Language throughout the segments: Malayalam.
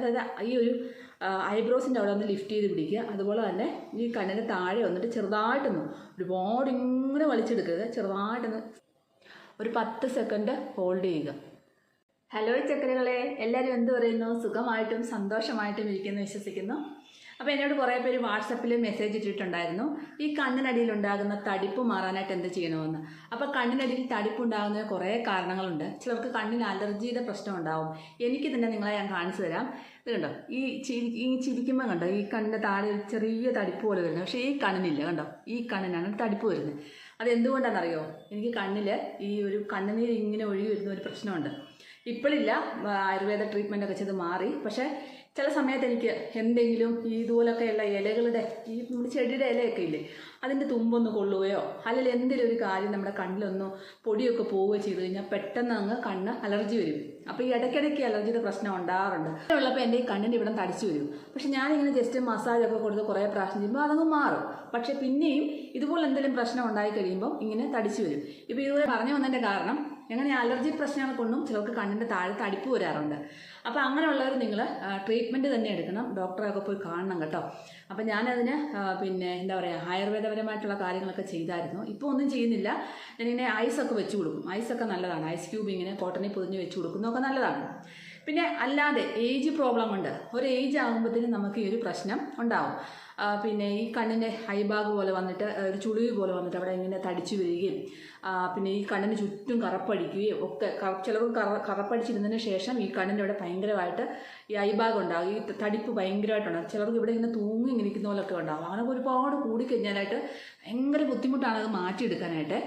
അതായത് ഈ ഒരു ഐബ്രോസിന്റെ അവിടെ ഒന്ന് ലിഫ്റ്റ് ചെയ്ത് പിടിക്കുക. അതുപോലെ തന്നെ ഈ കണ്ണിന് താഴെ വന്നിട്ട് ചെറുതായിട്ടൊന്ന് ഒരുപാട് ഇങ്ങനെ വലിച്ചെടുക്കരുത്. ചെറുതായിട്ടൊന്ന് ഒരു പത്ത് സെക്കൻഡ് ഹോൾഡ് ചെയ്യുക. ഹലോ ചക്കരകളെ എല്ലാവരും എന്ത് പറയുന്നു? സുഖമായിട്ടും സന്തോഷമായിട്ടും ഇരിക്കുന്നു വിശ്വസിക്കുന്നു. അപ്പോൾ എന്നോട് കുറേ പേര് വാട്സപ്പിൽ മെസ്സേജ് ഇട്ടിട്ടുണ്ടായിരുന്നു. ഈ കണ്ണിനടിയിൽ ഉണ്ടാകുന്ന തടിപ്പ് മാറാനായിട്ട് എന്ത് ചെയ്യണമെന്ന്. അപ്പോൾ കണ്ണിനടിയിൽ തടിപ്പ് ഉണ്ടാകുന്ന കുറേ കാരണങ്ങളുണ്ട്. ചിലർക്ക് കണ്ണിന് അലർജിയുടെ പ്രശ്നം ഉണ്ടാവും എനിക്ക് തന്നെ നിങ്ങളെ ഞാൻ കാണിച്ചു തരാം. ഇത് കണ്ടോ? ഈ ചിരി ഈ ചിരിക്കുമ്പോൾ കണ്ടോ? ഈ കണ്ണിന്റെ താഴെ ചെറിയ തടിപ്പ് പോലെ വരുന്നത് പക്ഷേ ഈ കണ്ണിനില്ല. കണ്ടോ? ഈ കണ്ണിനാണ് തടിപ്പ് വരുന്നത്. അതെന്തുകൊണ്ടാണെന്നറിയോ? എനിക്ക് കണ്ണിൽ ഈ ഒരു കണ്ണുനീര് ഇങ്ങനെ ഒഴുകി വരുന്ന ഒരു പ്രശ്നമുണ്ട്. ഇപ്പോഴില്ല ആയുർവേദ ട്രീറ്റ്മെന്റ് ഒക്കെ ചെയ്ത് മാറി. പക്ഷേ ചില സമയത്ത് എനിക്ക് എന്തെങ്കിലും ഈ ഇതുപോലൊക്കെയുള്ള ഇലകളുടെ ഈ നമ്മുടെ ചെടിയുടെ ഇലയൊക്കെ ഇല്ലേ അതിന്റെ തുമ്പൊന്ന് കൊള്ളുകയോ അല്ലെങ്കിൽ എന്തെങ്കിലും ഒരു കാര്യം നമ്മുടെ കണ്ണിലൊന്ന് പൊടിയൊക്കെ പോവുകയോ ചെയ്ത് കഴിഞ്ഞാൽ പെട്ടെന്ന് അങ്ങ് കണ്ണ് അലർജി വരും. അപ്പോൾ ഈ ഇടയ്ക്കിടയ്ക്ക് അലർജിയുടെ പ്രശ്നം ഉണ്ടാകാറുണ്ട് ഉള്ളപ്പോൾ എന്റെ ഈ കണ്ണിന്റെ ഇവിടെ തടിച്ചു വരും. പക്ഷെ ഞാനിങ്ങനെ ജസ്റ്റ് മസാജൊക്കെ കൊടുത്ത് കുറേ പ്രാവശ്യം ചെയ്യുമ്പോൾ അതങ്ങ് മാറും. പക്ഷേ പിന്നെയും ഇതുപോലെ എന്തെങ്കിലും പ്രശ്നം ഉണ്ടായി കഴിയുമ്പോൾ ഇങ്ങനെ തടിച്ചു വരും. ഇപ്പോൾ ഇതുപോലെ പറഞ്ഞു വന്നതിന്റെ കാരണം അങ്ങനെ അലർജി പ്രശ്നങ്ങൾ കൊണ്ടും ചിലർക്ക് കണ്ണിന്റെ താഴത്ത് അടിപ്പ് വരാറുണ്ട്. അപ്പോൾ അങ്ങനെയുള്ളവർ നിങ്ങൾ ട്രീറ്റ്മെന്റ് തന്നെ എടുക്കണം. ഡോക്ടറെയൊക്കെ പോയി കാണണം കേട്ടോ. അപ്പോൾ ഞാനതിന് പിന്നെ എന്താ പറയുക ആയുർവേദപരമായിട്ടുള്ള കാര്യങ്ങളൊക്കെ ചെയ്തായിരുന്നു. ഇപ്പോൾ ഒന്നും ചെയ്യുന്നില്ല. ഞാനിങ്ങനെ ഐസൊക്കെ വെച്ച് കൊടുക്കും. ഐസൊക്കെ നല്ലതാണ്. ഐസ് ക്യൂബ് ഇങ്ങനെ കോട്ടണിൽ പൊതിഞ്ഞ് വെച്ച് കൊടുക്കുന്നതൊക്കെ നല്ലതാണ്. പിന്നെ അല്ലാതെ ഏജ് പ്രോബ്ലം ഉണ്ട്. ഒരു ഏജ് ആകുമ്പോഴത്തേനും നമുക്ക് ഈ ഒരു പ്രശ്നം ഉണ്ടാവും. പിന്നെ ഈ കണ്ണിന്റെ ഹൈബാഗ് പോലെ വന്നിട്ട് ഒരു ചുളിവ് പോലെ വന്നിട്ട് അവിടെ ഇങ്ങനെ തടിച്ചു വരികയും പിന്നെ ഈ കണ്ണിന് ചുറ്റും കറപ്പടിക്കുകയും ഒക്കെ ചിലവ് കറ കറപ്പടിച്ചിരുന്നതിന് ശേഷം ഈ കണ്ണിന്റെ അവിടെ ഭയങ്കരമായിട്ട് ഈ ഐബാഗ് ഉണ്ടാകും. ഈ തടിപ്പ് ഭയങ്കരമായിട്ടുണ്ടാകും. ചിലർക്ക് ഇവിടെ ഇങ്ങനെ തൂങ്ങി ഇങ്ങനെ ഇരിക്കുന്ന പോലൊക്കെ ഉണ്ടാകും. അങ്ങനെ ഒരുപാട് കൂടിക്കഴിഞ്ഞാലായിട്ട് ഭയങ്കര ബുദ്ധിമുട്ടാണ് അത് മാറ്റിയെടുക്കാനായിട്ട്.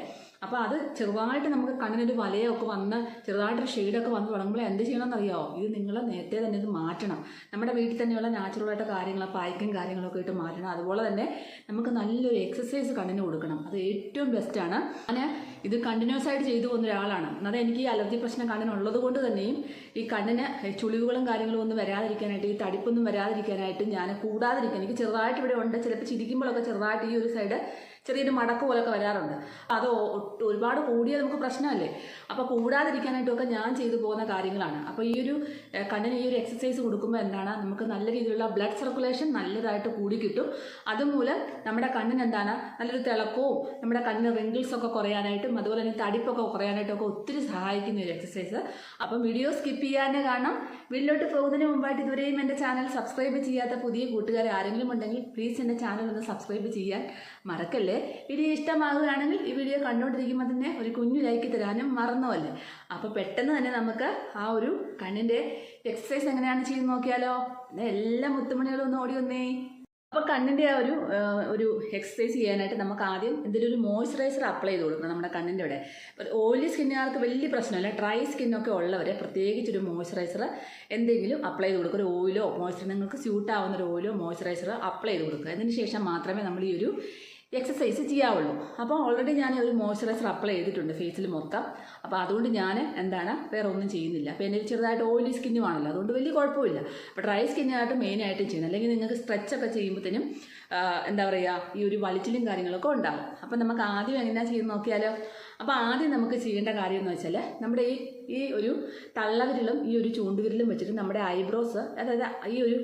അപ്പോൾ അത് ചെറുതായിട്ട് നമുക്ക് കണ്ണിനൊരു വലയൊക്കെ വന്ന് ചെറുതായിട്ടൊരു ഷെയ്ഡൊക്കെ വന്ന് തുടങ്ങുമ്പോൾ എന്ത് ചെയ്യണമെന്ന് അറിയാമോ ഇത് നിങ്ങൾ നേരത്തെ തന്നെ ഇത് മാറ്റണം. നമ്മുടെ വീട്ടിൽ തന്നെയുള്ള നാച്ചുറലായിട്ട് കാര്യങ്ങൾ പായ്ക്കും കാര്യങ്ങളൊക്കെ ഇട്ട് മാറ്റണം. അതുപോലെ തന്നെ നമുക്ക് നല്ലൊരു എക്സസൈസ് കണ്ണിന് കൊടുക്കണം. അത് ഏറ്റവും ബെസ്റ്റാണ് ഞാൻ ഇത് കണ്ടിന്യൂസ് ആയിട്ട് ചെയ്തു പോകുന്ന ഒരാളാണ്. എന്നാൽ എനിക്ക് ഈ അലർജി പ്രശ്നം കണ്ണിനുള്ളത് കൊണ്ട് തന്നെയും ഈ കണ്ണിന് ചുളിവുകളും കാര്യങ്ങളും ഒന്നും വരാതിരിക്കാനായിട്ട് ഈ തടിപ്പൊന്നും വരാതിരിക്കാനായിട്ട് ഞാൻ കൂടാതിരിക്കാൻ എനിക്ക് ചെറുതായിട്ട് ഇവിടെ ഉണ്ട് ചിലപ്പോൾ ചിരിക്കുമ്പോഴൊക്കെ ചെറുതായിട്ട് ഈ ഒരു സൈഡ് ചെറിയൊരു മടക്ക് പോലൊക്കെ വരാറുണ്ട്. അത് ഒരുപാട് കൂടിയാൽ നമുക്ക് പ്രശ്നമല്ലേ? അപ്പോൾ കൂടാതിരിക്കാനായിട്ടൊക്കെ ഞാൻ ചെയ്തു പോകുന്ന കാര്യങ്ങളാണ്. അപ്പോൾ ഈ ഒരു കണ്ണിന് ഈ ഒരു എക്സസൈസ് കൊടുക്കുമ്പോൾ എന്താണ്? നമുക്ക് നല്ല രീതിയിലുള്ള ബ്ലഡ് സർക്കുലേഷൻ നല്ലതായിട്ട് കൂടി കിട്ടും. അതുമൂലം നമ്മുടെ കണ്ണിന് എന്താണ്? നല്ലൊരു തിളക്കവും നമ്മുടെ കണ്ണിന് റിങ്കിൾസ് ഒക്കെ കുറയാനായിട്ടും അതുപോലെ തന്നെ തടിപ്പൊക്കെ കുറയാനായിട്ടും ഒക്കെ ഒത്തിരി സഹായിക്കുന്ന ഒരു എക്സസൈസ് അപ്പം വീഡിയോ സ്കിപ്പ് ചെയ്യാതെ കാരണം വീട്ടിലോട്ട് പോകുന്നതിന് മുമ്പായിട്ട് ഇതുവരെയും എന്റെ ചാനൽ സബ്സ്ക്രൈബ് ചെയ്യാത്ത പുതിയ കൂട്ടുകാർ ആരെങ്കിലും ഉണ്ടെങ്കിൽ പ്ലീസ് എന്റെ ചാനൽ ഒന്ന് സബ്സ്ക്രൈബ് ചെയ്യാൻ മറക്കല്ലേ? വീഡിയോ ഇഷ്ടമാകുകയാണെങ്കിൽ ഈ വീഡിയോ കണ്ടുകൊണ്ടിരിക്കുമ്പോൾ തന്നെ ഒരു കുഞ്ഞു ലൈക്ക് തരാനും മറന്നുമല്ലേ അപ്പോൾ പെട്ടെന്ന് തന്നെ നമുക്ക് ആ ഒരു കണ്ണിന്റെ എക്സസൈസ് എങ്ങനെയാണ് ചെയ്ത് നോക്കിയാലോ? എന്നാ എല്ലാ മുത്തുമണികളും ഒന്ന് ഓടി വന്നേ. അപ്പോൾ കണ്ണിന്റെ ആ ഒരു ഒരു എക്സസൈസ് ചെയ്യാനായിട്ട് നമുക്ക് ആദ്യം ഒരു മോയ്സ്ചറൈസർ അപ്ലൈ ചെയ്ത് കൊടുക്കണം നമ്മുടെ കണ്ണിന്റെ ഇവിടെ ഓയിലി സ്കിന്നുകാർക്ക് വലിയ പ്രശ്നമല്ല ഡ്രൈ സ്കിന്നൊക്കെ ഉള്ളവരെ പ്രത്യേകിച്ച് ഒരു മോയ്സ്ചറൈസർ എന്തെങ്കിലും അപ്ലൈ ചെയ്ത് കൊടുക്കുക. ഒരു ഓയിലോ മോയ്സ്ചർ നിങ്ങൾക്ക് സ്യൂട്ടാവുന്ന ഒരു ഓയിലോ മോയ്സ്ചറൈസറോ അപ്ലൈ ചെയ്ത് കൊടുക്കുക. അതിന് ശേഷം മാത്രമേ നമ്മൾ ഈ ഒരു എക്സസൈസ് ചെയ്യാവുള്ളൂ. അപ്പോൾ ഓൾറെഡി ഞാൻ ഒരു മോയ്സ്ചറൈസർ അപ്ലൈ ചെയ്തിട്ടുണ്ട് ഫേസിൽ മൊത്തം. അപ്പോൾ അതുകൊണ്ട് ഞാൻ എന്താണ് വേറെ ഒന്നും ചെയ്യുന്നില്ല. അപ്പോൾ എന്റെ ചെറുതായിട്ട് ഓയിലി സ്കിന്നുമാണല്ലോ അതുകൊണ്ട് വലിയ കുഴപ്പമില്ല. അപ്പോൾ ഡ്രൈ സ്കിന്നായിട്ട് മെയിനായിട്ടും ചെയ്യുന്നത്. അല്ലെങ്കിൽ നിങ്ങൾക്ക് സ്ട്രെച്ചൊക്കെ ചെയ്യുമ്പോഴത്തേനും എന്താ പറയുക ഈ ഒരു വലിച്ചിലും കാര്യങ്ങളൊക്കെ ഉണ്ടാകും അപ്പം നമുക്ക് ആദ്യം എങ്ങനെയാണ് ചെയ്ത് നോക്കിയാലോ? അപ്പോൾ ആദ്യം നമുക്ക് ചെയ്യേണ്ട കാര്യം എന്ന് വെച്ചാൽ നമ്മുടെ ഈ ഈ ഒരു തള്ളവിരലും ഈ ഒരു ചൂണ്ടുവിരലും വെച്ചിട്ട് നമ്മുടെ ഐബ്രോസ് അതായത് ഈ ഒരു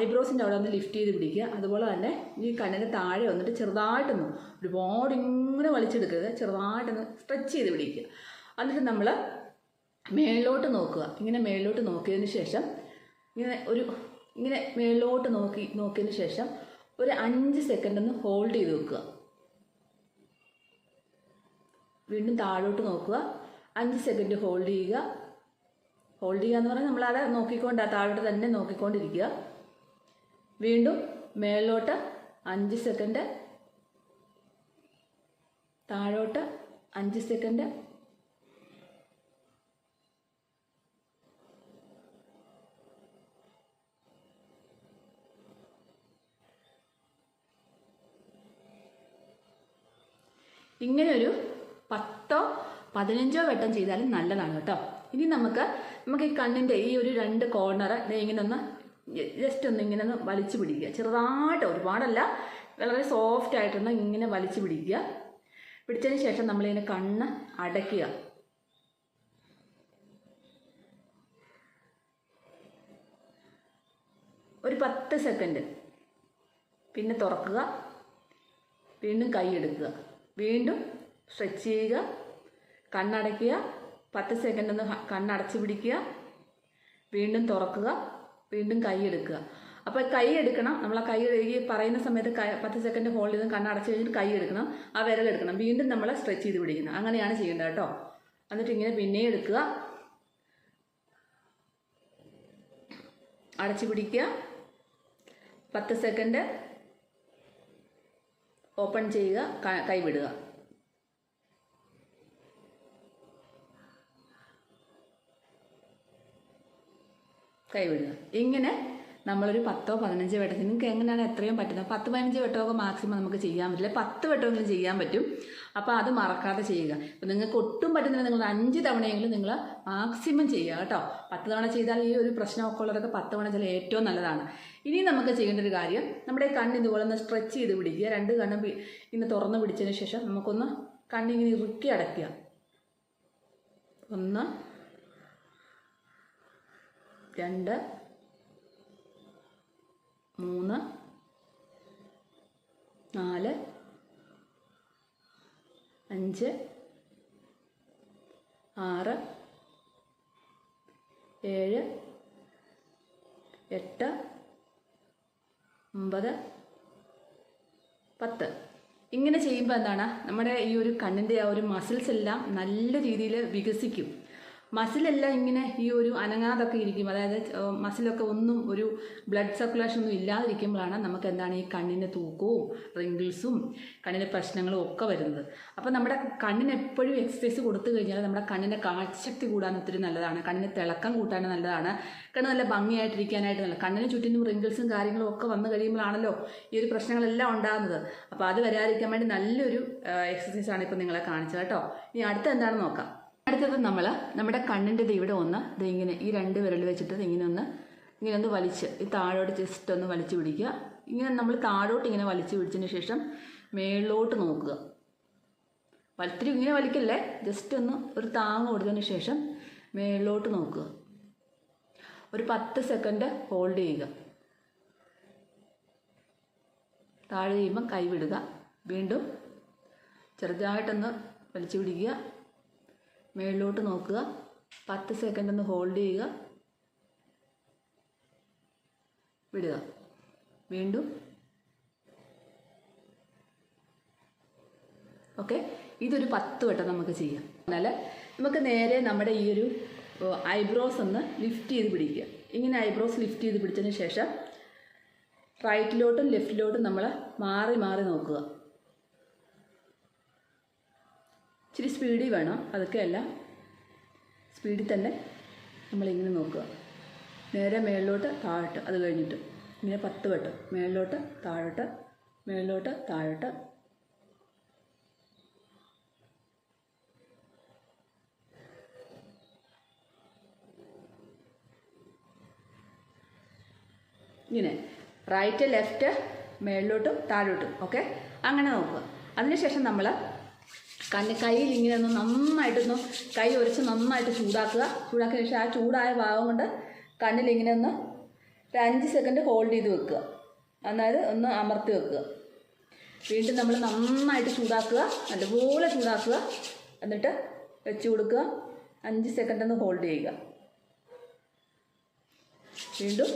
ഐബ്രോസിന്റെ അവിടെ ഒന്ന് ലിഫ്റ്റ് ചെയ്ത് പിടിക്കുക. അതുപോലെ തന്നെ ഈ കണ്ണിന് താഴെ വന്നിട്ട് ചെറുതായിട്ടൊന്ന് ഒരുപാട് ഇങ്ങനെ വലിച്ചെടുക്കരുത്. ചെറുതായിട്ടൊന്ന് സ്ട്രെച്ച് ചെയ്ത് പിടിക്കുക. എന്നിട്ട് നമ്മൾ മേളിലോട്ട് നോക്കുക. ഇങ്ങനെ മേളിലോട്ട് നോക്കിയതിന് ശേഷം ഇങ്ങനെ ഒരു ഇങ്ങനെ മേളിലോട്ട് നോക്കി നോക്കിയതിന് ശേഷം ഒരു അഞ്ച് സെക്കൻഡ് ഒന്ന് ഹോൾഡ് ചെയ്ത് വെക്കുക. വീണ്ടും താഴോട്ട് നോക്കുക. അഞ്ച് സെക്കൻഡ് ഹോൾഡ് ചെയ്യുക. ഹോൾഡ് ചെയ്യുക എന്ന് പറഞ്ഞാൽ നമ്മളവിടെ നോക്കിക്കൊണ്ട് താഴോട്ട് തന്നെ നോക്കിക്കൊണ്ടിരിക്കുക. വീണ്ടും മേളിലോട്ട് അഞ്ച് സെക്കൻഡ് താഴോട്ട് അഞ്ച് സെക്കൻഡ് ഇങ്ങനെ ഒരു പത്തോ പതിനഞ്ചോ വട്ടം ചെയ്താലും നല്ലതാണ് കേട്ടോ. ഇനി നമുക്ക് നമുക്ക് ഈ കണ്ണിന്റെ ഈ ഒരു രണ്ട് കോർണർ ഇങ്ങനെ ഒന്ന് ജസ്റ്റ് ഒന്ന് ഇങ്ങനെ ഒന്ന് വലിച്ചു പിടിക്കുക. ചെറുതായിട്ട് ഒരുപാടല്ല വളരെ സോഫ്റ്റ് ആയിട്ടൊന്ന് ഇങ്ങനെ വലിച്ചു പിടിക്കുക. പിടിച്ചതിന് ശേഷം നമ്മളിങ്ങനെ കണ്ണ് അടയ്ക്കുക. ഒരു പത്ത് സെക്കൻഡ് പിന്നെ തുറക്കുക. വീണ്ടും കൈ എടുക്കുക. വീണ്ടും സ്ട്രെച്ച് ചെയ്യുക. കണ്ണടയ്ക്കുക. പത്ത് സെക്കൻഡ് ഒന്ന് കണ്ണടച്ച് പിടിക്കുക. വീണ്ടും തുറക്കുക. വീണ്ടും കൈ എടുക്കുക. അപ്പോൾ കൈ എടുക്കണം. നമ്മൾ ആ കൈ ഈ പറയുന്ന സമയത്ത് കൈ പത്ത് സെക്കൻഡ് ഹോൾഡ് ചെയ്ത് കണ്ണടച്ച് കഴിഞ്ഞിട്ട് കൈ എടുക്കണം. ആ വിരൽ എടുക്കണം. വീണ്ടും നമ്മൾ സ്ട്രെച്ച് ചെയ്ത് പിടിക്കണം അങ്ങനെയാണ് ചെയ്യേണ്ടത് കേട്ടോ. എന്നിട്ട് ഇങ്ങനെ പിന്നെയും എടുക്കുക. അടച്ചു പിടിക്കുക. പത്ത് സെക്കൻഡ് ഓപ്പൺ ചെയ്യുക കൈവിടുക. കൈവിടുക. ഇങ്ങനെ നമ്മളൊരു പത്തോ പതിനഞ്ചോ വട്ടം നിങ്ങൾക്ക് എങ്ങനെയാണ് എത്രയും പറ്റുന്നത്? പത്ത് പതിനഞ്ച് വട്ടമൊക്കെ മാക്സിമം നമുക്ക് ചെയ്യാൻ പറ്റില്ല. പത്ത് വട്ടമെങ്കിലും ചെയ്യാൻ പറ്റും. അപ്പോൾ അത് മറക്കാതെ ചെയ്യുക. അപ്പോൾ നിങ്ങൾക്ക് ഒട്ടും പറ്റുന്നില്ല നിങ്ങൾ അഞ്ച് തവണയെങ്കിലും നിങ്ങൾ മാക്സിമം ചെയ്യുക കേട്ടോ. പത്ത് തവണ ചെയ്താൽ ഈ ഒരു പ്രശ്നമൊക്കെ ഉള്ളവരൊക്കെ പത്ത് തവണ ചില ഏറ്റവും നല്ലതാണ്. ഇനി നമുക്ക് ചെയ്യേണ്ട ഒരു കാര്യം നമ്മുടെ കണ്ണ് ഇതുപോലെ ഒന്ന് സ്ട്രെച്ച് ചെയ്ത് പിടിക്കുക. രണ്ട് കണ്ണും ഇന്ന് തുറന്ന് പിടിച്ചതിന് ശേഷം നമുക്കൊന്ന് കണ്ണിങ്ങനെ ഇറുക്കി അടയ്ക്കുക. ഒന്ന് രണ്ട് മൂന്ന് നാല് അഞ്ച് ആറ് ഏഴ് എട്ട് ഒമ്പത് പത്ത്. ഇങ്ങനെ ചെയ്യുമ്പോൾ എന്താണ്? നമ്മുടെ ഈ ഒരു കണ്ണിന്റെ ആ ഒരു മസിൽസ് എല്ലാം നല്ല രീതിയിൽ വികസിക്കും. മസിലെല്ലാം ഇങ്ങനെ ഈ ഒരു അനങ്ങാതൊക്കെ ഇരിക്കും. അതായത് മസിലൊക്കെ ഒന്നും ഒരു ബ്ലഡ് സർക്കുലേഷൻ ഒന്നും ഇല്ലാതിരിക്കുമ്പോഴാണ് നമുക്ക് എന്താണ് ഈ കണ്ണിന് തൂക്കവും റിങ്കിൾസും കണ്ണിന് പ്രശ്നങ്ങളും ഒക്കെ വരുന്നത്. അപ്പോൾ നമ്മുടെ കണ്ണിന് എപ്പോഴും എക്സസൈസ് കൊടുത്തു കഴിഞ്ഞാൽ നമ്മുടെ കണ്ണിന്റെ കാഴ്ചശക്തി കൂടാൻ ഒത്തിരി നല്ലതാണ്. കണ്ണിന് തിളക്കം കൂട്ടാൻ നല്ലതാണ്. കണ്ണ് നല്ല ഭംഗിയായിട്ടിരിക്കാനായിട്ട് നല്ല കണ്ണിന് ചുറ്റിനും റിങ്കിൾസും കാര്യങ്ങളും ഒക്കെ വന്നു കഴിയുമ്പോഴാണല്ലോ ഈ ഒരു പ്രശ്നങ്ങളെല്ലാം ഉണ്ടാകുന്നത്. അപ്പോൾ അത് വരാതിരിക്കാൻ വേണ്ടി നല്ലൊരു എക്സസൈസാണ് ഇപ്പോൾ നിങ്ങളെ കാണിച്ചത് കേട്ടോ. ഇനി അടുത്ത എന്താണെന്ന് നോക്കാം. അടുത്തത് നമ്മൾ നമ്മുടെ കണ്ണിന്റെ ഇവിടെ ഒന്ന് ഇത് ഇങ്ങനെ ഈ രണ്ട് വിരൽ വെച്ചിട്ട് ഇങ്ങനെ ഒന്ന് ഇങ്ങനെ ഒന്ന് വലിച്ച് ഈ താഴോട്ട് ജസ്റ്റ് ഒന്ന് വലിച്ചു പിടിക്കുക. ഇങ്ങനെ നമ്മൾ താഴോട്ട് ഇങ്ങനെ വലിച്ചു പിടിച്ചതിന് ശേഷം മേളിലോട്ട് നോക്കുക. വലത്തിരി ഇങ്ങനെ വലിക്കല്ലേ? ജസ്റ്റ് ഒന്ന് ഒരു താങ്ങ് കൊടുത്തതിന് ശേഷം മേളിലോട്ട് നോക്കുക. ഒരു പത്ത് സെക്കൻഡ് ഹോൾഡ് ചെയ്യുക. താഴെ ചെയ്യുമ്പം കൈവിടുക വീണ്ടും ചെറുതായിട്ടൊന്ന് വലിച്ചു പിടിക്കുക. മേളിലോട്ട് നോക്കുക. പത്ത് സെക്കൻഡ് ഒന്ന് ഹോൾഡ് ചെയ്യുക. വിടുക. വീണ്ടും. ഓക്കെ ഇതൊരു പത്ത് വട്ടം നമുക്ക് ചെയ്യാം. എന്നാൽ നമുക്ക് നേരെ നമ്മുടെ ഈ ഒരു ഐബ്രോസ് ഒന്ന് ലിഫ്റ്റ് ചെയ്ത് പിടിക്കുക. ഇങ്ങനെ ഐബ്രോസ് ലിഫ്റ്റ് ചെയ്ത് പിടിച്ചതിന് ശേഷം റൈറ്റിലോട്ടും ലെഫ്റ്റിലോട്ടും നമ്മൾ മാറി മാറി നോക്കുക. ഇച്ചിരി സ്പീഡിൽ വേണം. അതൊക്കെയല്ല സ്പീഡിൽ തന്നെ നമ്മളിങ്ങനെ നോക്കുക. നേരെ മേളിലോട്ട് താഴോട്ട്. അത് കഴിഞ്ഞിട്ട് ഇങ്ങനെ പത്ത് വട്ടം. മേളിലോട്ട് താഴോട്ട്. മേളിലോട്ട് താഴോട്ട്. ഇങ്ങനെ. റൈറ്റ് ലെഫ്റ്റ് മേളിലോട്ടും താഴോട്ടും. ഓക്കെ? അങ്ങനെ നോക്കുക. അതിനുശേഷം നമ്മൾ കണ്ണ് കയ്യിൽ ഇങ്ങനെ ഒന്ന് നന്നായിട്ടൊന്ന് കൈ ഒരച്ച് നന്നായിട്ട് ചൂടാക്കുക. ചൂടാക്കിയ ശേഷം ആ ചൂടായ ഭാഗം കൊണ്ട് കണ്ണിൽ ഇങ്ങനെ ഒന്ന് ഒരു അഞ്ച് സെക്കൻഡ് ഹോൾഡ് ചെയ്ത് വെക്കുക. അതായത് ഒന്ന് അമർത്തി വെക്കുക. വീണ്ടും നമ്മൾ നന്നായിട്ട് ചൂടാക്കുക. നല്ലപോലെ ചൂടാക്കുക. എന്നിട്ട് വെച്ച് കൊടുക്കുക. അഞ്ച് സെക്കൻഡ് ഒന്ന് ഹോൾഡ് ചെയ്യുക. വീണ്ടും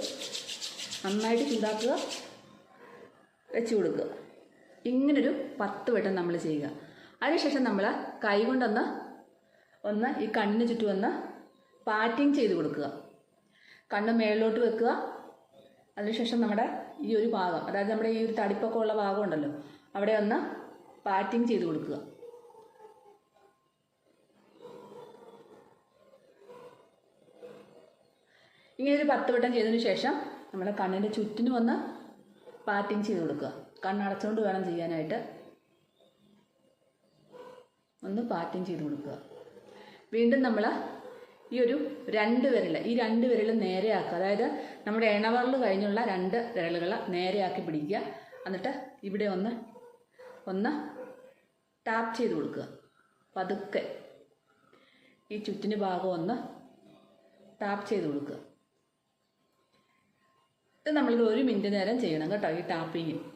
നന്നായിട്ട് ചൂടാക്കുക. വെച്ച് കൊടുക്കുക. ഇങ്ങനൊരു പത്ത് വട്ടം നമ്മൾ ചെയ്യുക. അതിനുശേഷം നമ്മൾ കൈ കൊണ്ടൊന്ന് ഒന്ന് ഈ കണ്ണിന് ചുറ്റും ഒന്ന് പാറ്റിങ് ചെയ്ത് കൊടുക്കുക. കണ്ണ് മേളിലോട്ട് വെക്കുക. അതിനുശേഷം നമ്മുടെ ഈ ഒരു ഭാഗം അതായത് നമ്മുടെ ഈ ഒരു തടിപ്പൊക്കെ ഉള്ള ഭാഗം ഉണ്ടല്ലോ അവിടെ ഒന്ന് പാറ്റിങ് ചെയ്ത് കൊടുക്കുക. ഇങ്ങനെ ഒരു പത്ത് വട്ടം ചെയ്തതിന് ശേഷം നമ്മുടെ കണ്ണിന്റെ ചുറ്റിനും ഒന്ന് പാറ്റിങ് ചെയ്ത് കൊടുക്കുക. കണ്ണടച്ചുകൊണ്ട് വേണം ചെയ്യാനായിട്ട്. ഒന്ന് പാറ്റേൺ ചെയ്ത് കൊടുക്കുക. വീണ്ടും നമ്മൾ ഈ ഒരു രണ്ട് വിരൽ ഈ രണ്ട് വിരൽ നേരെയാക്കുക. അതായത് നമ്മുടെ ഇണവറൽ കഴിഞ്ഞുള്ള രണ്ട് വിരലുകൾ നേരെയാക്കി പിടിക്കുക. എന്നിട്ട് ഇവിടെ ഒന്ന് ഒന്ന് ടാപ്പ് ചെയ്ത് കൊടുക്കുക. പതുക്കെ. ഈ ചുറ്റിന് ഭാഗം ഒന്ന് ടാപ്പ് ചെയ്ത് കൊടുക്കുക. ഇത് നമ്മളിത് ഒരു മിനിറ്റ് നേരം ചെയ്യണം കേട്ടോ ഈ ടാപ്പിങ്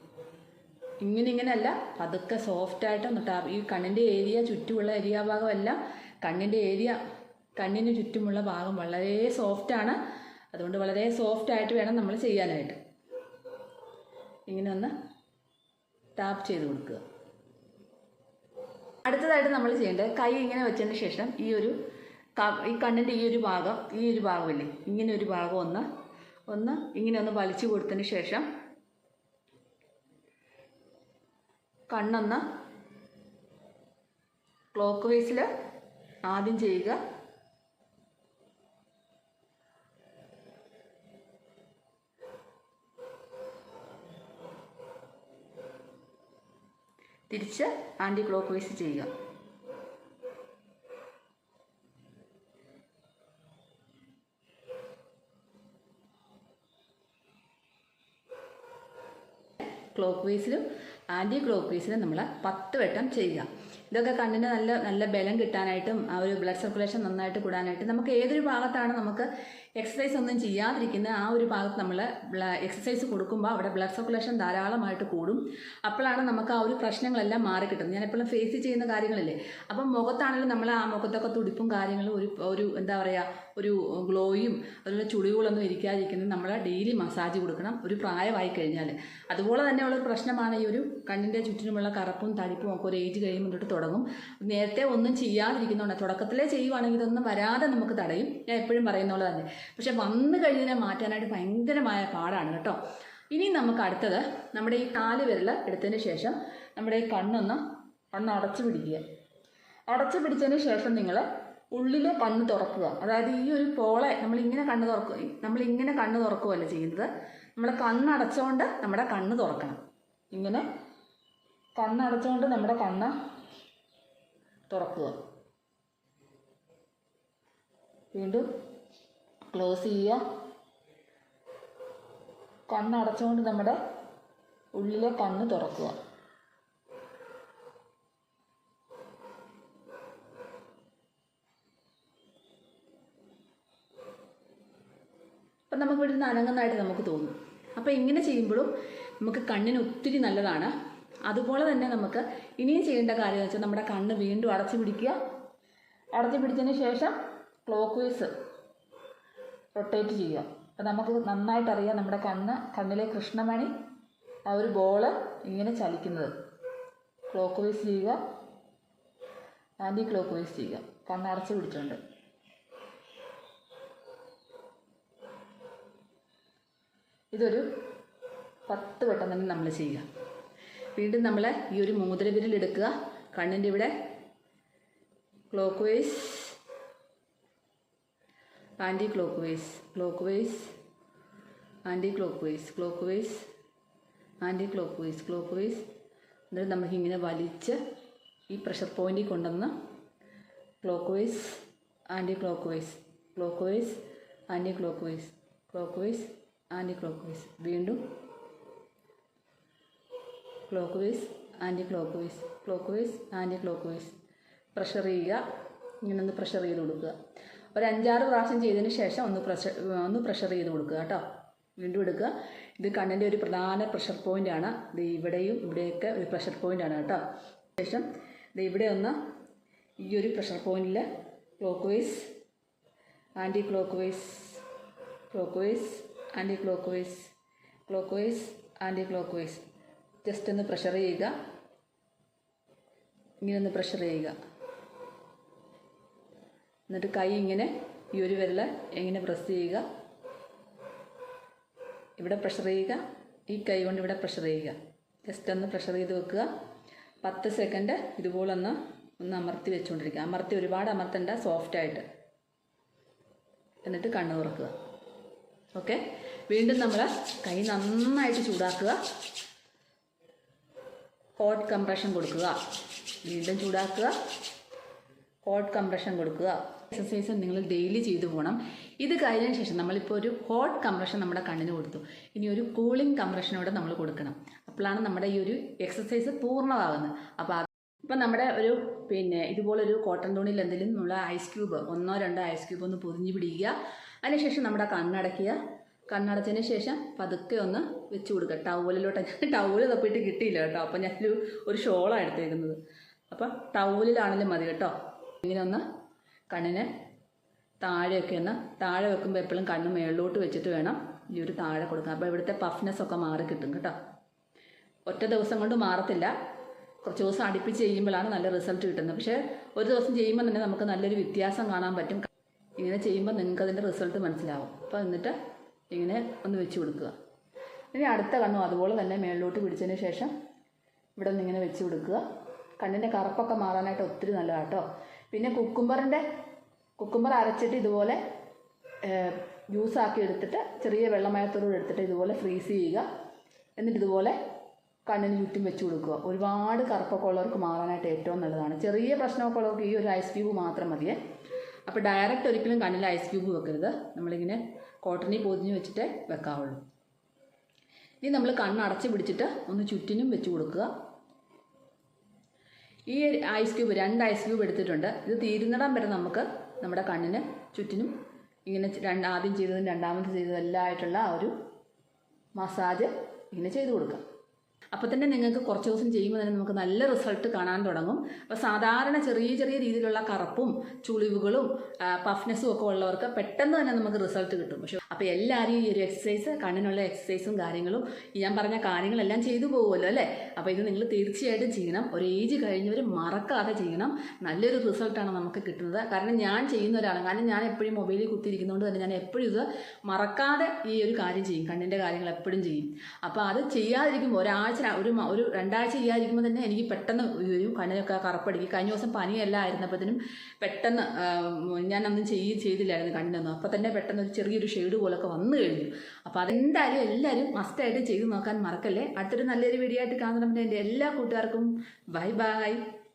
ഇങ്ങനെ ഇങ്ങനെയല്ല പതുക്കെ സോഫ്റ്റായിട്ട് ഒന്ന് ടാപ്പ് ഈ കണ്ണിന്റെ ഏരിയ ചുറ്റുമുള്ള ഏരിയ ഭാഗമെല്ലാം കണ്ണിന്റെ ഏരിയ കണ്ണിന് ചുറ്റുമുള്ള ഭാഗം വളരെ സോഫ്റ്റാണ് അതുകൊണ്ട് വളരെ സോഫ്റ്റായിട്ട് വേണം നമ്മൾ ചെയ്യാനായിട്ട്. ഇങ്ങനെ ഒന്ന് ടാപ്പ് ചെയ്ത് കൊടുക്കുക. അടുത്തതായിട്ട് നമ്മൾ ചെയ്യേണ്ടത് കൈ ഇങ്ങനെ വെച്ചതിന് ശേഷം ഈ ഒരു ഈ കണ്ണിന്റെ ഈ ഒരു ഭാഗം ഈ ഒരു ഭാഗമില്ലേ ഇങ്ങനെ ഒരു ഭാഗം ഒന്ന് ഒന്ന് ഇങ്ങനെ ഒന്ന് വലിച്ചു കൊടുത്തതിന് ശേഷം കണ്ണൊന്ന് ക്ലോക്ക് വൈസിൽ ആദ്യം ചെയ്യുക. തിരിച്ച് ആന്റി ക്ലോക്ക് വൈസ് ചെയ്യുക. ക്ലോക്ക് വൈസിലും ആന്റി ക്ലോക്ക് വൈസിലും നമ്മൾ പത്ത് വട്ടം ചെയ്യുക. ഇതൊക്കെ കണ്ണിന് നല്ല നല്ല ബലം കിട്ടാനായിട്ടും ആ ഒരു ബ്ലഡ് സർക്കുലേഷൻ നന്നായിട്ട് കൂടാനായിട്ടും നമുക്ക് ഏതൊരു ഭാഗത്താണ് നമുക്ക് എക്സസൈസ് ഒന്നും ചെയ്യാതിരിക്കുന്ന ആ ഒരു ഭാഗത്ത് നമ്മൾ എക്സസൈസ് കൊടുക്കുമ്പോൾ അവിടെ ബ്ലഡ് സർക്കുലേഷൻ ധാരാളമായിട്ട് കൂടും. അപ്പോഴാണ് നമുക്ക് ആ ഒരു പ്രശ്നങ്ങളെല്ലാം മാറി കിട്ടുന്നത്. ഞാൻ എപ്പോഴും ഫേസ് ചെയ്യുന്ന കാര്യങ്ങളല്ലേ? അപ്പം മുഖത്താണെങ്കിലും നമ്മൾ ആ മുഖത്തൊക്കെ തുടിപ്പും കാര്യങ്ങളും ഒരു ഒരു എന്താ പറയുക ഒരു ഗ്ലോയും അതുപോലെ ചുളിവുകളൊന്നും ഇരിക്കാതിരിക്കുന്നത് നമ്മൾ ഡെയിലി മസാജ് കൊടുക്കണം ഒരു പ്രായമായി കഴിഞ്ഞാൽ അതുപോലെ തന്നെയുള്ള ഒരു പ്രശ്നമാണ് ഈ ഒരു കണ്ണിന്റെ ചുറ്റിനുമുള്ള കറുപ്പും തടിപ്പും ഒക്കെ ഒരു ഏജ് കഴിയുമ്പോൾ തൊട്ട് തുടങ്ങും. നേരത്തെ ഒന്നും ചെയ്യാതിരിക്കുന്നതുകൊണ്ട് തുടക്കത്തിലേ ചെയ്യുവാണെങ്കിൽ ഇതൊന്നും വരാതെ നമുക്ക് തടയും. ഞാൻ എപ്പോഴും പറയുന്നുള്ളത് തന്നെ. പക്ഷെ വന്നു കഴിഞ്ഞതിനെ മാറ്റാനായിട്ട് ഭയങ്കരമായ പാടാണ് കേട്ടോ. ഇനി നമുക്ക് അടുത്തത് നമ്മുടെ ഈ കാൽ വിരൽ എടുത്തതിന് ശേഷം നമ്മുടെ ഈ കണ്ണൊന്ന് കണ്ണ് അടച്ചു പിടിക്കുക. അടച്ചു പിടിച്ചതിന് ശേഷം നിങ്ങൾ ഉള്ളിലെ കണ്ണ് തുറക്കുക. അതായത് ഈ ഒരു പോളെ നമ്മളിങ്ങനെ കണ്ണ് തുറക്കുക നമ്മളിങ്ങനെ കണ്ണ് തുറക്കുകയല്ല ചെയ്യുന്നത്? നമ്മൾ കണ്ണടച്ചുകൊണ്ട് നമ്മുടെ കണ്ണ് തുറക്കണം. ഇങ്ങനെ കണ്ണടച്ചുകൊണ്ട് നമ്മുടെ കണ്ണ് തുറക്കുക. വീണ്ടും ക്ലോസ് ചെയ്യുക. കണ്ണടച്ചുകൊണ്ട് നമ്മുടെ ഉള്ളിലെ കണ്ണ് തുറക്കുക. അപ്പം നമുക്ക് ഇവിടെ അനങ്ങുന്നതായിട്ട് നമുക്ക് തോന്നും. അപ്പോൾ ഇങ്ങനെ ചെയ്യുമ്പോഴും നമുക്ക് കണ്ണിന് ഒത്തിരി നല്ലതാണ്. അതുപോലെ തന്നെ നമുക്ക് ഇനിയും ചെയ്യേണ്ട കാര്യം വെച്ചാൽ നമ്മുടെ കണ്ണ് വീണ്ടും അടച്ചു പിടിക്കുക അടച്ചു പിടിച്ചതിന് ശേഷം ക്ലോക്ക് വൈസ് റൊട്ടേറ്റ് ചെയ്യുക. അപ്പം നമുക്ക് നന്നായിട്ട് അറിയാം നമ്മുടെ കണ്ണ് കണ്ണിലെ കൃഷ്ണമണി ആ ഒരു ബോൾ ഇങ്ങനെ ചലിക്കുന്നത്. ക്ലോക്ക് വൈസ് ചെയ്യുക. ആന്റി ക്ലോക്ക് വൈസ് ചെയ്യുക. കണ്ണ് അടച്ചു പിടിച്ചുകൊണ്ട് ഇതൊരു പത്ത് വട്ടം തന്നെ നമ്മൾ ചെയ്യുക. വീണ്ടും നമ്മൾ ഈ ഒരു മോതിരവിരൽ എടുക്കുക. കണ്ണിന്റെ ഇവിടെ clock wise anti clock wise clock wise anti clock wise clock wise anti clock wise clock wise എന്നിട്ട് നമുക്കിങ്ങനെ വലിച്ച് ഈ പ്രഷർ പോയിന്റിൽ കൊണ്ടുവന്ന് clock wise anti clock wise clock wise anti clock wise clock wise anti clock wise വീണ്ടും clock wise anti clock wise clock wise anti clock wise pressure ചെയ്യുക. ഇങ്ങനെ ഒന്ന് പ്രഷർ ചെയ്ത് കൊടുക്കുക. ഒരു അഞ്ചാറ് പ്രാവശ്യം ചെയ്തതിന് ശേഷം ഒന്ന് പ്രഷർ ഒന്ന് പ്രഷർ ചെയ്ത് കൊടുക്കുക കേട്ടോ. വീണ്ടും എടുക്കുക. ഇത് കണ്ണിന്റെ ഒരു പ്രധാന പ്രഷർ പോയിന്റാണ് ഇത് ഇവിടെയും ഇവിടെയൊക്കെ ഒരു പ്രഷർ പോയിന്റാണ് കേട്ടോ. ശേഷം ഇത് ഇവിടെ ഒന്ന് ഈ ഒരു പ്രഷർ പോയിന്റിൽ clock wise anti clock wise clock wise anti clock wise clock wise anti clock wise just ഒന്ന് പ്രഷർ ചെയ്യുക. ഇങ്ങനെ ഒന്ന് പ്രഷർ ചെയ്യുക. എന്നിട്ട് കൈ ഇങ്ങനെ ഈ ഒരു വിരൽ ഇങ്ങനെ പ്രസ് ചെയ്യുക. ഇവിടെ പ്രഷർ ചെയ്യുക. ഈ കൈ കൊണ്ട് ഇവിടെ പ്രഷർ ചെയ്യുക. ജസ്റ്റ് ഒന്ന് പ്രഷർ ചെയ്ത് വെക്കുക. പത്ത് സെക്കൻഡ് ഇതുപോലെ ഒന്ന് ഒന്ന് അമർത്തി വെച്ചുകൊണ്ടിരിക്കുക അമർത്തി ഒരുപാട് അമർത്തണ്ട സോഫ്റ്റായിട്ട് എന്നിട്ട് കണ്ണ് തുറക്കുക. ഓക്കെ വീണ്ടും നമ്മൾ കൈ നന്നായിട്ട് ചൂടാക്കുക. ഹോട്ട് കംപ്രഷൻ കൊടുക്കുക. വീണ്ടും ചൂടാക്കുക. ഹോട്ട് കംപ്രഷൻ കൊടുക്കുക. എക്സസൈസ് നിങ്ങൾ ഡെയിലി ചെയ്തു പോകണം ഇത് കഴിഞ്ഞതിന് ശേഷം നമ്മളിപ്പോൾ ഒരു ഹോട്ട് കംപ്രഷൻ നമ്മുടെ കണ്ണിന് കൊടുത്തു. ഇനി ഒരു കൂളിംഗ് കംപ്രഷനോടെ നമ്മൾ കൊടുക്കണം. അപ്പോഴാണ് നമ്മുടെ ഈ ഒരു എക്സസൈസ് പൂർണമാകുന്നത്. അപ്പോൾ ഇപ്പം നമ്മുടെ ഒരു പിന്നെ ഇതുപോലൊരു കോട്ടൺ തുണിയിൽ എന്തെങ്കിലും നമ്മൾ ഐസ് ക്യൂബ് ഒന്നോ രണ്ടോ ഐസ് ക്യൂബ് ഒന്ന് പൊതിഞ്ഞ് പിടിക്കുക. അതിനുശേഷം നമ്മുടെ കണ്ണടയ്ക്കുക. കണ്ണടച്ചതിന് ശേഷം പതുക്കെ ഒന്ന് വെച്ച് കൊടുക്കുക. ടവലിലോട്ട് ടവൽ തപ്പിയിട്ട് കിട്ടിയില്ല കേട്ടോ. അപ്പം ഞാനൊരു ഒരു ഷോളാണ് എടുത്തേക്കുന്നത്. അപ്പം ടവലിലാണെങ്കിലും മതി കേട്ടോ. ഇങ്ങനെ ഒന്ന് കണ്ണിന് താഴെയൊക്കെ ഒന്ന് താഴെ വെക്കുമ്പോൾ എപ്പോഴും കണ്ണ് മേളിലോട്ട് വെച്ചിട്ട് വേണം ഈ ഒരു താഴെ കൊടുക്കാൻ. അപ്പോൾ ഇവിടുത്തെ പഫ്നെസ് ഒക്കെ മാറി കിട്ടും കേട്ടോ. ഒറ്റ ദിവസം കൊണ്ട് മാറത്തില്ല. കുറച്ച് ദിവസം അടുപ്പിച്ച് ചെയ്യുമ്പോഴാണ് നല്ല റിസൾട്ട് കിട്ടുന്നത്. പക്ഷേ ഒരു ദിവസം ചെയ്യുമ്പോൾ തന്നെ നമുക്ക് നല്ലൊരു വ്യത്യാസം കാണാൻ പറ്റും. ഇങ്ങനെ ചെയ്യുമ്പോൾ നിങ്ങൾക്ക് അതിന്റെ റിസൾട്ട് മനസ്സിലാവും. അപ്പോൾ എന്നിട്ട് ഇങ്ങനെ ഒന്ന് വെച്ച് കൊടുക്കുക. ഇനി അടുത്ത കണ്ണും അതുപോലെ തന്നെ മേളിലോട്ട് പിടിച്ചതിന് ശേഷം ഇവിടെ നിന്ന് ഇങ്ങനെ വെച്ച് കൊടുക്കുക. കണ്ണിന്റെ കറുപ്പൊക്കെ മാറാനായിട്ട് ഒത്തിരി നല്ലതാണ് കേട്ടോ. പിന്നെ കുക്കുംബറിന്റെ കുക്കുംബർ അരച്ചിട്ട് ഇതുപോലെ ജ്യൂസാക്കി എടുത്തിട്ട് ചെറിയ വെള്ളമയത്തോടുകൂടി എടുത്തിട്ട് ഇതുപോലെ ഫ്രീസ് ചെയ്യുക. എന്നിട്ട് ഇതുപോലെ കണ്ണിന് ചുറ്റും വെച്ച് കൊടുക്കുക. ഒരുപാട് കറുപ്പൊക്കെ ഉള്ളവർക്ക് മാറാനായിട്ട് ഏറ്റവും നല്ലതാണ്. ചെറിയ പ്രശ്നമൊക്കെ ഉള്ളവർക്ക് ഈ ഒരു ഐസ് ക്യൂബ് മാത്രം മതിയേ. അപ്പോൾ ഡയറക്റ്റ് ഒരിക്കലും കണ്ണിൽ ഐസ് ക്യൂബ് വെക്കരുത്. നമ്മളിങ്ങനെ കോട്ടണി പൊതിഞ്ഞ് വെച്ചിട്ടേ വെക്കാവുള്ളൂ. ഇനി നമ്മൾ കണ്ണടച്ച് പിടിച്ചിട്ട് ഒന്ന് ചുറ്റിനും വെച്ച് കൊടുക്കുക. ഈ ഐസ് ക്യൂബ് രണ്ട് ഐസ് ക്യൂബ് എടുത്തിട്ടുണ്ട്. ഇത് തീരുന്നിടം വരെ നമുക്ക് നമ്മുടെ കണ്ണിന് ചുറ്റിനും ഇങ്ങനെ രണ്ട് ആദ്യം ചെയ്തതും രണ്ടാമത് ചെയ്തതും എല്ലാം ആയിട്ടുള്ള ആ ഒരു മസാജ് ഇങ്ങനെ ചെയ്തു കൊടുക്കാം. അപ്പോൾ തന്നെ നിങ്ങൾക്ക് കുറച്ച് ദിവസം ചെയ്യുമ്പോൾ തന്നെ നമുക്ക് നല്ല റിസൾട്ട് കാണാൻ തുടങ്ങും. അപ്പോൾ സാധാരണ ചെറിയ ചെറിയ രീതിയിലുള്ള കറുപ്പും ചുളിവുകളും പഫ്നെസ്സും ഒക്കെ ഉള്ളവർക്ക് പെട്ടെന്ന് തന്നെ നമുക്ക് റിസൾട്ട് കിട്ടും. പക്ഷേ അപ്പോൾ എല്ലാവരും ഈ ഒരു എക്സസൈസ് കണ്ണിനുള്ള എക്സസൈസും കാര്യങ്ങളും ഞാൻ പറഞ്ഞ കാര്യങ്ങളെല്ലാം ചെയ്തു പോകുമല്ലോ അല്ലേ? അപ്പോൾ ഇത് നിങ്ങൾ തീർച്ചയായിട്ടും ചെയ്യണം. ഒരു ഏജ് കഴിഞ്ഞവർ മറക്കാതെ ചെയ്യണം. നല്ലൊരു റിസൾട്ടാണ് നമുക്ക് കിട്ടുന്നത്. കാരണം ഞാൻ ചെയ്യുന്ന ഒരാളാണ്. കാരണം ഞാൻ എപ്പോഴും മൊബൈലിൽ കുത്തിയിരിക്കുന്നതുകൊണ്ട് തന്നെ ഞാൻ എപ്പോഴും ഇത് മറക്കാതെ ഈ ഒരു കാര്യം ചെയ്യും. കണ്ണിന്റെ കാര്യങ്ങൾ എപ്പോഴും ചെയ്യും. അപ്പോൾ അത് ചെയ്യാതിരിക്കുമ്പോൾ ഒരാഴ്ച ഒരു മ- ഒരു രണ്ടാഴ്ച ചെയ്യാതിരിക്കുമ്പോൾ തന്നെ എനിക്ക് പെട്ടെന്ന് വരും കണ്ണിനൊക്കെ കറുപ്പടിക്കും. കഴിഞ്ഞ ദിവസം പനിയെല്ലാം ആയിരുന്നപ്പോഴത്തേനും പെട്ടെന്ന് ഞാനൊന്നും ചെയ്യുകയും ചെയ്തില്ലായിരുന്നു കണ്ണിനൊന്നും. അപ്പോൾ തന്നെ പെട്ടെന്ന് ഒരു ചെറിയൊരു ഷെയ്ഡ് പോലൊക്കെ വന്നു കഴിഞ്ഞു. അപ്പോൾ അതെന്തായാലും എല്ലാവരും മസ്റ്റായിട്ട് ചെയ്ത് നോക്കാൻ മറക്കല്ലേ? അടുത്തൊരു നല്ലൊരു വീഡിയോ ആയിട്ട് കാണുന്നതിന്റെ എല്ലാ കൂട്ടുകാർക്കും ബൈ ബൈ.